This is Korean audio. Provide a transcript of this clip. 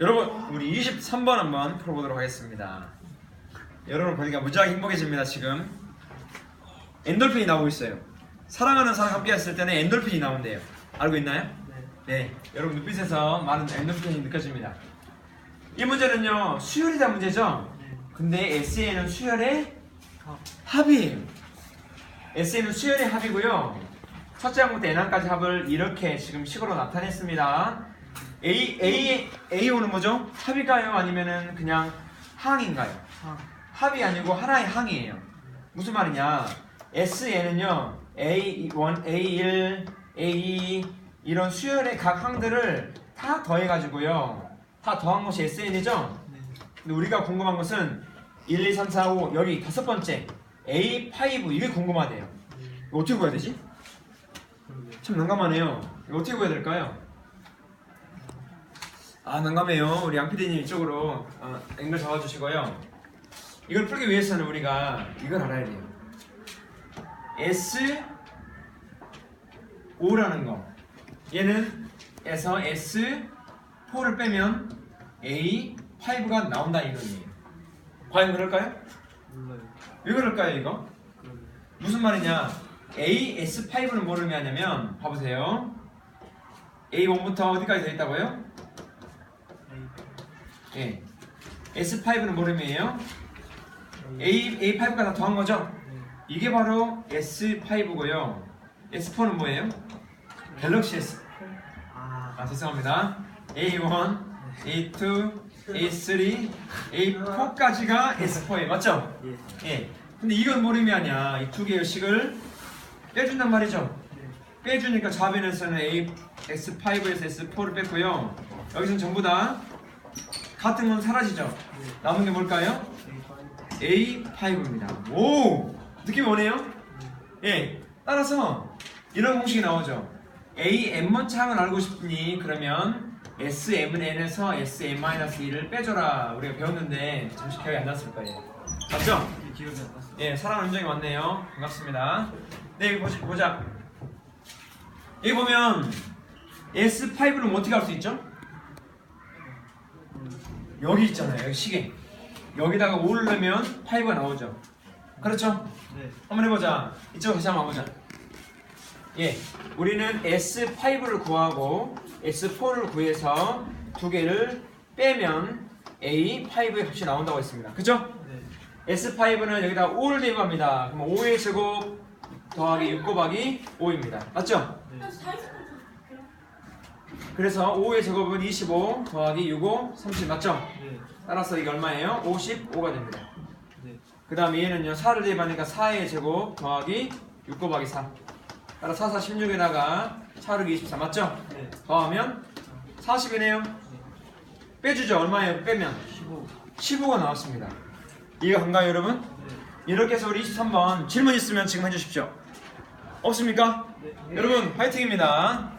여러분 우리 23번 한번 풀어보도록 하겠습니다. 여러분 보니까 무지하게 행복해집니다 지금. 엔돌핀이 나오고 있어요. 사랑하는 사람 함께 했을 때는 엔돌핀이 나온대요. 알고 있나요? 네. 여러분 눈빛에서 많은 엔돌핀이 느껴집니다. 이 문제는요 대한 문제죠. 근데 SA는 수열의 합이에요. SA는 수열의 합이고요. 첫째 항부터 N항까지 합을 이렇게 지금 식으로 나타냈습니다. A, A, A5는 뭐죠? 합일까요? 아니면은 그냥 항인가요? 합이 아니고 하나의 항이에요. 무슨 말이냐? SN은요, A1, A1, A2 이런 수열의 각 항들을 다 더해가지고요. 다 더한 것이 SN이죠? 근데 우리가 궁금한 것은 1, 2, 3, 4, 5 여기 다섯 번째 A5 이게 궁금하대요. 이거 어떻게 구해야 되지? 참 난감하네요. 이거 어떻게 구해야 될까요? 아 난감해요. 우리 양 PD님 이쪽으로 어, 앵글 잡아주시고요. 이걸 풀기 위해서는 우리가 이걸 알아야 돼요. S 5라는 거. 얘는 에서 S 4를 빼면 A 5가 나온다 이거예요. 과연 그럴까요? 몰라요. 왜 그럴까요 이거? 무슨 말이냐? AS5는 뭐를 의미하냐면 봐보세요. A1부터 어디까지 돼 있다고요? 예. S5는 뭐를 의미해요? A A5가 다 더한 거죠? 네. 이게 바로 S5고요. S4는 뭐예요? 갤럭시 S. 아아 죄송합니다. A1, A2, A3, A4까지가 S4예요. 맞죠? 예. 예. 근데 이건 뭘 의미하냐? 이두 개의 식을 빼준단 말이죠. 네. 빼주니까 좌변에서는 A, S5에서 S4를 뺐고요. 여기서는 전부 다 같은 건 사라지죠. 네. 남은 게 뭘까요? A A5입니다. 오! 느낌 오네요? 예. 따라서 이런 공식이 나오죠. AM번 창을 알고 싶으니 그러면 SMN에서 SM-2를 빼줘라. 우리가 배웠는데 잠시 기억이 안 났을 거예요. 맞죠? 이 기억이 안 났어. 예, 사랑하는 음정이 왔네요. 반갑습니다. 네, 여기 보자. 여기 보면 S5는 어떻게 할 수 있죠? 여기 있잖아요. 여기 시계. 여기다가 5를 넣으면 5가 나오죠. 그렇죠? 네. 한번 해보자. 이쪽 다시 한번 가보자. 예, 우리는 S5를 구하고 S4를 구해서 두 개를 빼면 A5의 값이 나온다고 했습니다. 그죠? 네. S5는 여기다 5를 대입합니다. 그럼 5의 제곱 더하기 6 곱하기 5입니다. 맞죠? 네. 그래서 5의 제곱은 25 더하기 6, 5, 30 맞죠? 네. 따라서 이게 얼마예요? 55가 됩니다. 네. 그 다음에 얘는요 4를 대입하니까 4의 제곱 더하기 6 곱하기 4 따라 4, 4, 16에다가 4, 6, 24 맞죠? 네. 더하면 40이네요 빼주죠 얼마예요? 빼면 15. 15가 나왔습니다 이해가 간가요 여러분? 네. 이렇게 해서 우리 23번 질문 있으면 지금 해주십시오 없습니까? 네. 여러분 화이팅입니다